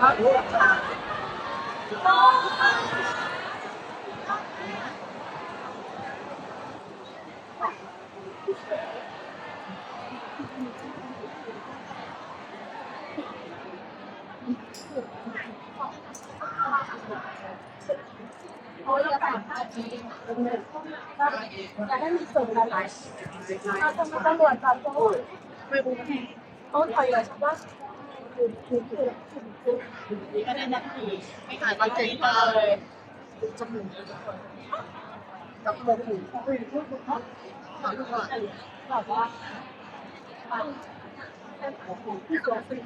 จะได้มีส่วนหลายๆเราจะมาตำรวจจับตัวไม่รู้ไงเขาถอยเลยว่ ก็ได้นาทีไม่ขาดก็เจ๊งเลยจมูกกับโมกุขอดูก่อนแบบว่าที่ตัวสิ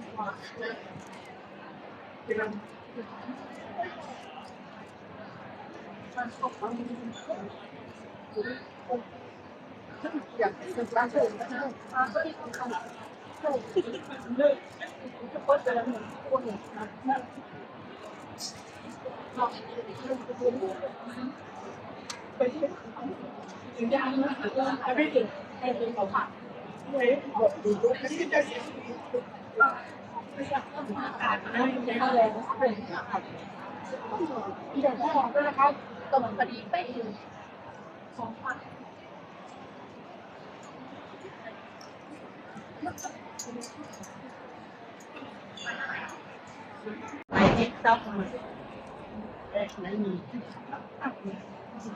อยากเป็นร้านเสริมก็ได้อาก็ที่สำคัญเลิกทุกคนะเหมือนคนเนี่ยางนะไม่ถึงไม่ถึงเขาผ่านเลยบอกดูดูที่จะเสียไม่ใช่กเป็นเดี๋ยนะ ตรงพอดีไปสองพัน ไปที่เจ้ามือเอ๊ะไม่มี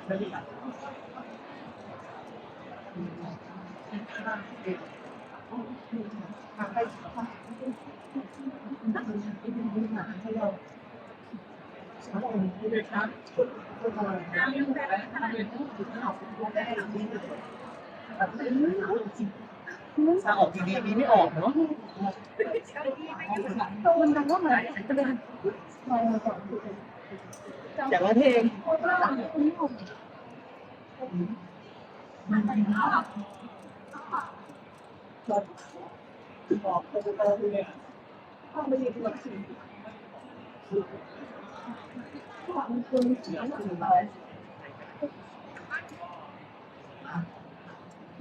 ไม่ มีถ้าออกทีวีนี้ไม่ออกเนาะมันดังว่าเหมือนจะเป็นอย่างละเพลงบอกไปเลยเนี่ยต้องไปยิงวัคซีนความคุณเสียงถึงไปเร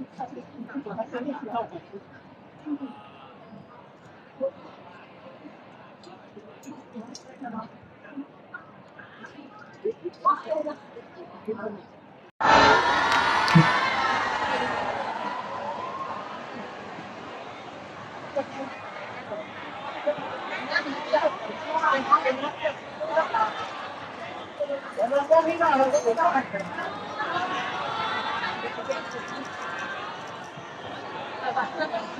าก็ Thank.